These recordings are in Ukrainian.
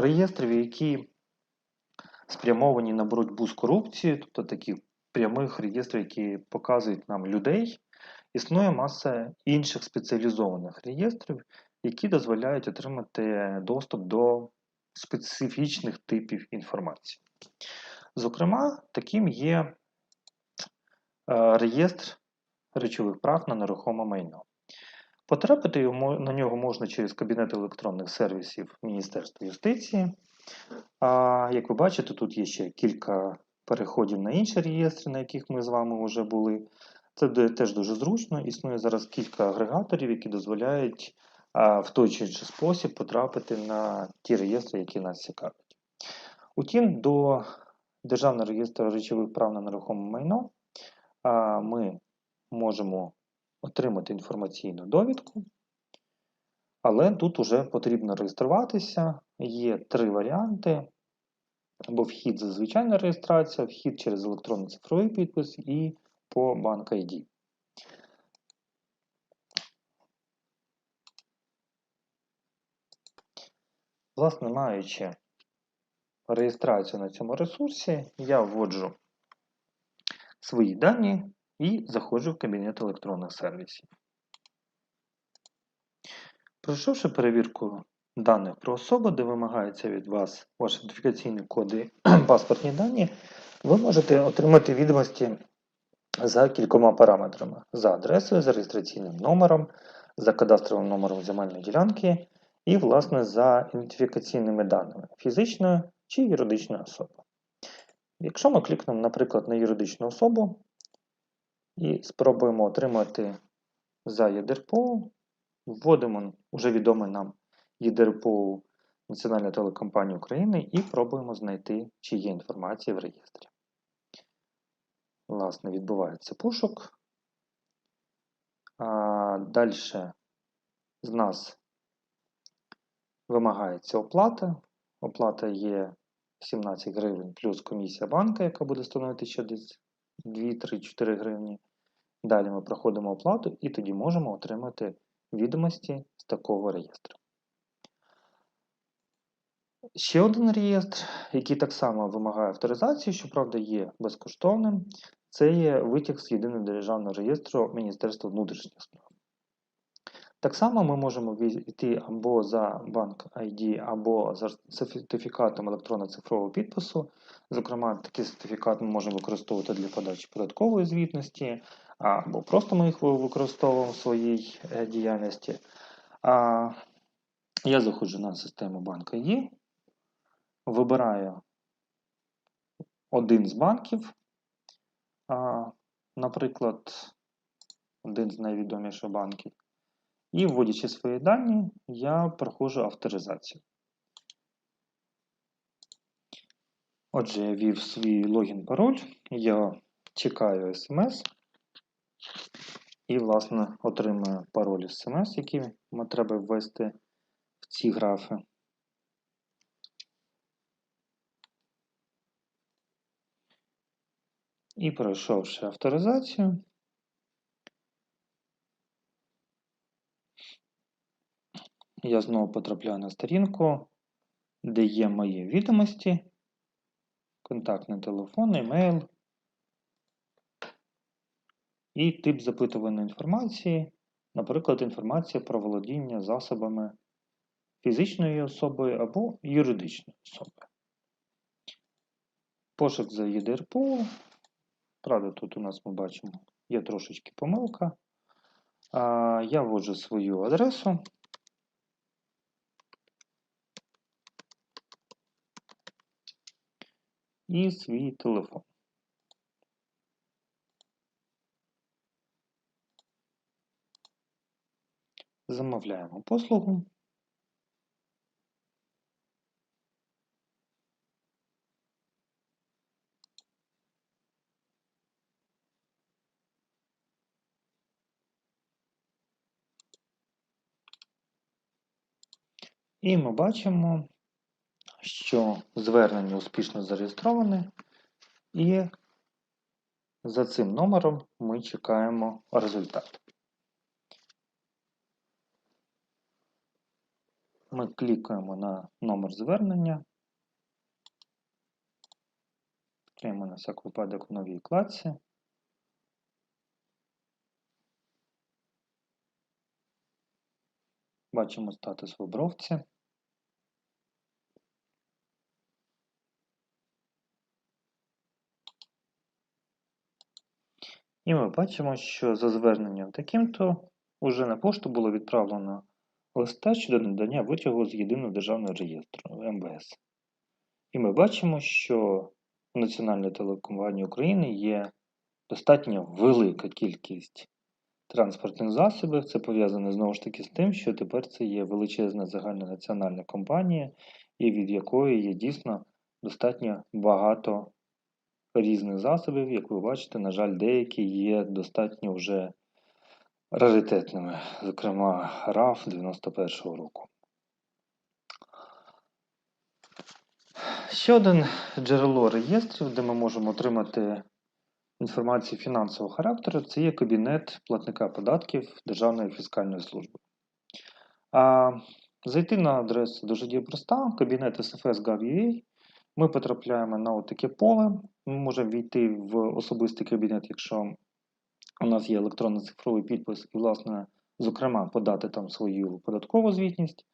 реєстрів, які спрямовані на боротьбу з корупцією, тобто таких прямих реєстрів, які показують нам людей, існує маса інших спеціалізованих реєстрів, які дозволяють отримати доступ до специфічних типів інформації. Зокрема, таким є е, реєстр речових прав на нерухоме майно. Потрапити йому- на нього можна через Кабінет електронних сервісів Міністерства юстиції. А, як ви бачите, тут є ще кілька переходів на інші реєстри, на яких ми з вами вже були. Це теж дуже зручно. Існує зараз кілька агрегаторів, які дозволяють а, в той чи інший спосіб потрапити на ті реєстри, які нас цікавлять. Утім, до Державного реєстру речових прав на нерухоме майно а, ми можемо отримати інформаційну довідку, але тут вже потрібно реєструватися. Є три варіанти: або вхід за звичайна реєстрація, вхід через електронний цифровий підпис і по банк ID. Власне, маючи реєстрацію на цьому ресурсі, я вводжу свої дані і заходжу в кабінет електронних сервісів. Пройшовши перевірку даних про особу, де вимагаються від вас ваші ідентифікаційні коди паспортні дані, ви можете отримати відомості за кількома параметрами: за адресою, за реєстраційним номером, за кадастровим номером земельної ділянки і, власне, за ідентифікаційними даними фізичної чи юридичної особи. Якщо ми клікнемо, наприклад, на юридичну особу і спробуємо отримати за ЄДРПО, вводимо вже відомий нам ЄДРПО Національної телекомпанії України і пробуємо знайти, чи є інформація в реєстрі. Власне, відбувається пошук. А, Далі з нас вимагається оплата. Оплата є 17 гривень плюс комісія банка, яка буде становити ще десь 2-3-4 гривні. Далі ми проходимо оплату і тоді можемо отримати відомості з такого реєстру. Ще один реєстр, який так само вимагає авторизації, щоправда, є безкоштовним, це є витяг з єдиного державного реєстру Міністерства внутрішніх справ. Так само ми можемо війти або за банк ID, або за сертифікатом електронно-цифрового підпису. Зокрема, такий сертифікат ми можемо використовувати для подачі податкової звітності, або просто ми їх використовуємо в своїй е, діяльності. Я заходжу на систему банк ID, вибираю один з банків, наприклад, один з найвідоміших банків. І вводячи свої дані, я проходжу авторизацію. Отже, я ввів свій логін пароль, я чекаю смс і, власне, отримую пароль смс, який мені треба ввести в ці графи. І пройшовши авторизацію, я знову потрапляю на сторінку, де є мої відомості, контактний телефон, емейл і тип запитуваної інформації, наприклад, інформація про володіння засобами фізичної особи або юридичної особи. Пошук за ЄДРПО. Правда, тут у нас ми бачимо, є трошечки помилка. Я вводжу свою адресу. і свій телефон. Замовляємо послугу. І ми бачимо, що звернення успішно зареєстроване, і за цим номером ми чекаємо результат. Ми клікаємо на номер звернення. Відкриємо на всяк випадок в новій вкладці. Бачимо статус в обробці. І ми бачимо, що за зверненням таким-то уже на пошту було відправлено листа щодо надання витягу з єдиного державного реєстру МВС. І ми бачимо, що в Національній телекомпанії України є достатньо велика кількість транспортних засобів. Це пов'язане знову ж таки з тим, що тепер це є величезна загальнонаціональна компанія, і від якої є дійсно достатньо багато різних засобів. Як ви бачите, на жаль, деякі є достатньо вже раритетними, зокрема RAF 91-го року. Ще один джерело реєстрів, де ми можемо отримати інформацію фінансового характеру, це є кабінет платника податків Державної фіскальної служби. А Зайти на адресу дуже діє проста, кабінет SFS.gov.ua, ми потрапляємо на таке поле. Ми можемо війти в особистий кабінет, якщо у нас є електронний цифровий підпис, і, власне, зокрема, подати там свою податкову звітність.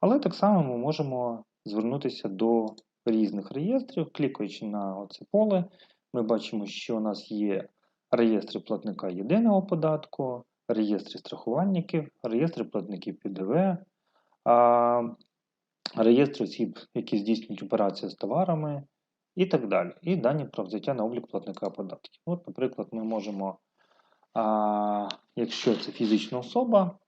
Але так само ми можемо звернутися до різних реєстрів, клікаючи на це поле, ми бачимо, що у нас є реєстри платника єдиного податку, реєстри страхувальників, реєстри платників ПДВ, реєстр осіб, які здійснюють операції з товарами і так далі. І дані про взяття на облік платника податків. От, наприклад, ми можемо, а, якщо це фізична особа,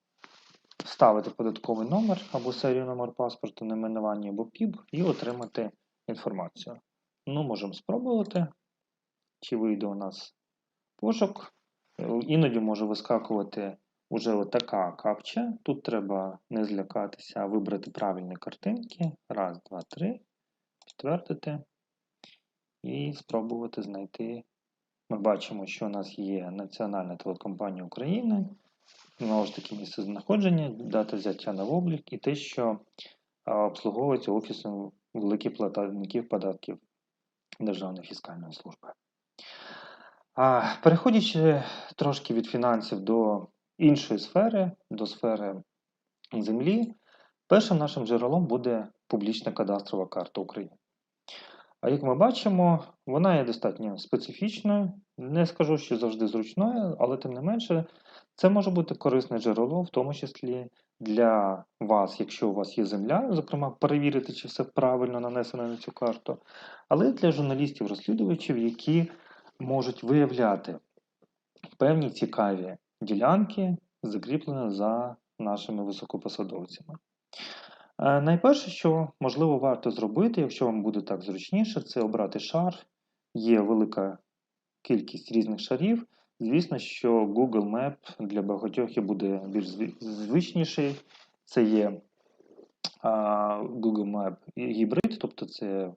вставити податковий номер або серію номер паспорту, найменування або ПІБ і отримати інформацію. Ну, можемо спробувати, чи вийде у нас пошук. Іноді може вискакувати уже така капча. Тут треба не злякатися, а вибрати правильні картинки. Раз, два, три. Підтвердити. І спробувати знайти. Ми бачимо, що у нас є Національна телекомпанія України. Знову ж таки, місце знаходження, дата взяття на облік і те, що обслуговується Офісом великих платників податків Державної фіскальної служби. Переходячи трошки від фінансів до іншої сфери, до сфери землі, першим нашим джерелом буде публічна кадастрова карта України. А як ми бачимо, вона є достатньо специфічною. Не скажу, що завжди зручною, але тим не менше, це може бути корисне джерело, в тому числі для вас, якщо у вас є земля, зокрема, перевірити, чи все правильно нанесено на цю карту, але для журналістів-розслідувачів, які можуть виявляти певні цікаві ділянки, закріплені за нашими високопосадовцями. Е, найперше, що можливо варто зробити, якщо вам буде так зручніше, це обрати шар. Є велика кількість різних шарів. Звісно, що Google Map для багатьох буде більш звичніший. Це є Google Map гібрид, тобто це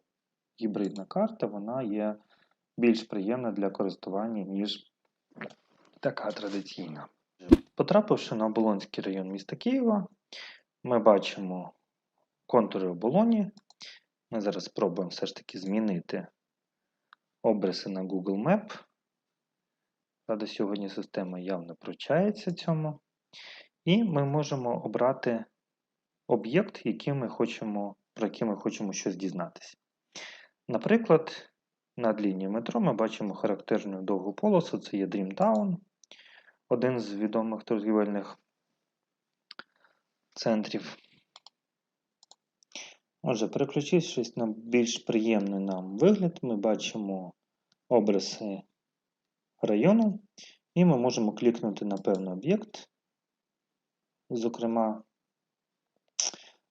гібридна карта, вона є більш приємна для користування, ніж така традиційна. Потрапивши на Оболонський район міста Києва, ми бачимо контури оболоні. Ми зараз спробуємо все ж таки змінити обриси на Google Map. Правда, сьогодні система явно пручається цьому. І ми можемо обрати об'єкт, про який ми хочемо щось дізнатися. Наприклад, над лінією метро ми бачимо характерну довгу полосу, це є Dreamtown, один з відомих торгівельних центрів. Отже, переключившись на більш приємний нам вигляд, ми бачимо обриси району, і ми можемо клікнути на певний об'єкт, зокрема,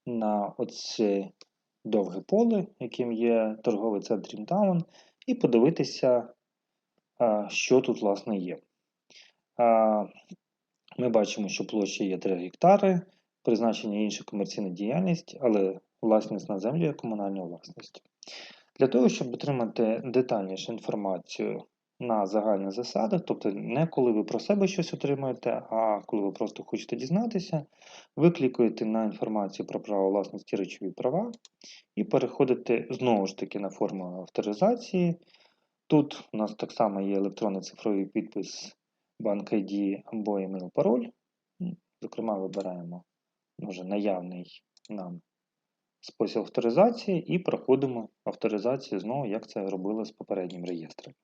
на оце довге поле, яким є торговий центр Рімтаун, і подивитися, що тут, власне, є. Ми бачимо, що площа є 3 гектари, призначення інша комерційна діяльність, але власність на землю є комунальною власністю. Для того, щоб отримати детальнішу інформацію на загальних засадах, тобто не коли ви про себе щось отримуєте, а коли ви просто хочете дізнатися, ви клікаєте на інформацію про право власності речові права і переходите знову ж таки на форму авторизації. Тут у нас так само є електронний цифровий підпис банк ID або email пароль. Зокрема, вибираємо вже наявний нам спосіб авторизації і проходимо авторизацію знову, як це робили з попереднім реєстром.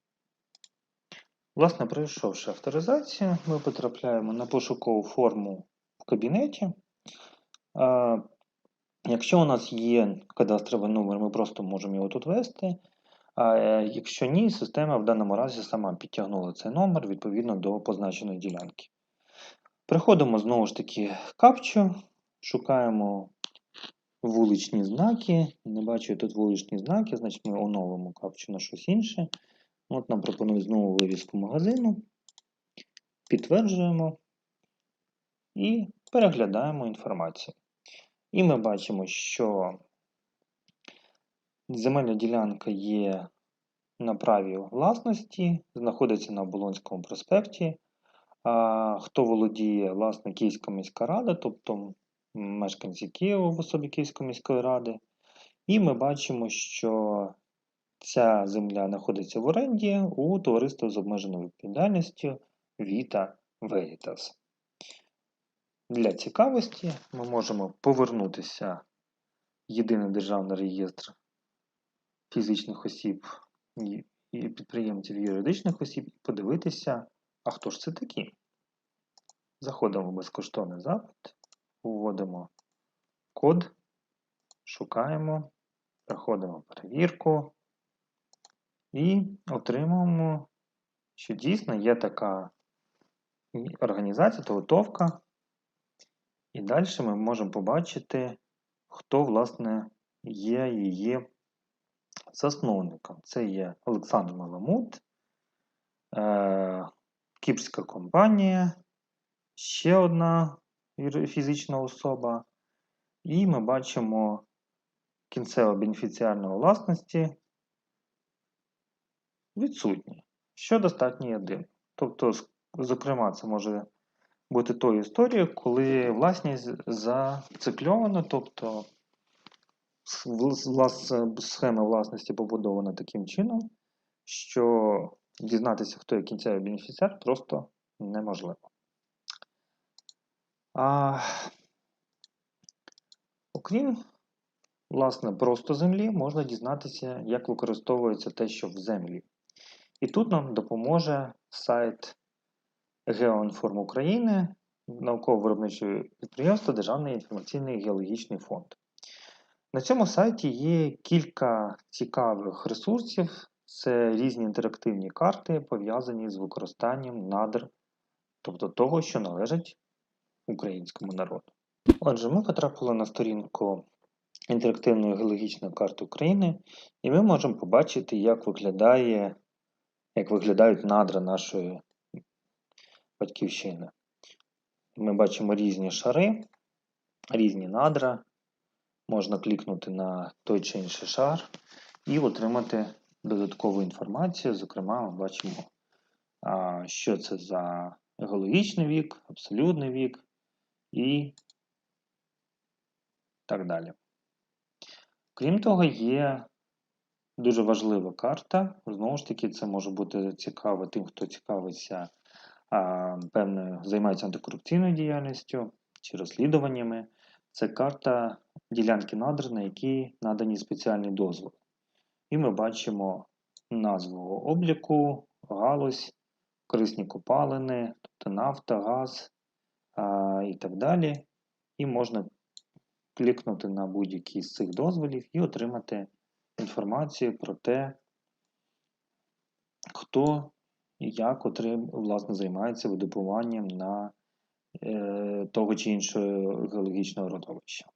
Власне, пройшовши авторизацію, ми потрапляємо на пошукову форму в кабінеті. Якщо у нас є кадастровий номер, ми просто можемо його тут ввести. А е, якщо ні, система в даному разі сама підтягнула цей номер відповідно до позначеної ділянки. Приходимо знову ж таки в капчу, шукаємо вуличні знаки. Не бачу тут вуличні знаки, значить ми оновимо капчу на щось інше. От нам пропонують знову вивіску магазину. Підтверджуємо і переглядаємо інформацію. І ми бачимо, що земельна ділянка є на праві власності, знаходиться на Оболонському проспекті. Хто володіє власне Київська міська рада, тобто мешканці Києва в особі Київської міської ради. І ми бачимо, що ця земля знаходиться в оренді у товариства з обмеженою відповідальністю Vita Veritas. Для цікавості ми можемо повернутися в єдиний державний реєстр фізичних осіб і підприємців юридичних осіб і подивитися, а хто ж це такі. Заходимо в безкоштовний запит, вводимо код, шукаємо, проходимо перевірку і отримуємо, що дійсно є така організація, Толотовка. І далі ми можемо побачити, хто, власне, є її засновником. Це є Олександр Маламут, е, Кіпрська компанія, ще одна фізична особа. І ми бачимо кінцево бенефіціарної власності відсутні, що достатньо єдине. Тобто, зокрема, це може бути тою історією, коли власність зацикльована, тобто схема власності побудована таким чином, що дізнатися, хто є кінцевий бенефіціар, просто неможливо. А, Окрім, власне, просто землі, можна дізнатися, як використовується те, що в землі. І тут нам допоможе сайт Геоінформ України, науково-виробниче підприємство Державний інформаційний геологічний фонд. На цьому сайті є кілька цікавих ресурсів. Це різні інтерактивні карти, пов'язані з використанням надр, тобто того, що належить українському народу. Отже, ми потрапили на сторінку інтерактивної геологічної карти України, і ми можемо побачити, як виглядає, як виглядають надра нашої батьківщини. Ми бачимо різні шари, різні надра. Можна клікнути на той чи інший шар і отримати додаткову інформацію. Зокрема, ми бачимо, що це за геологічний вік, абсолютний вік і так далі. Крім того, є дуже важлива карта. Знову ж таки, це може бути цікаво тим, хто цікавиться певною, займається антикорупційною діяльністю чи розслідуваннями. Це карта ділянки надр, на які надані спеціальні дозволи. І ми бачимо назву обліку, галузь, корисні копалини, тобто нафта, газ а, і так далі. І можна клікнути на будь-який з цих дозволів і отримати інформацію про те, хто і як отрим, власне, займається видобуванням на е, того чи іншого геологічного родовища.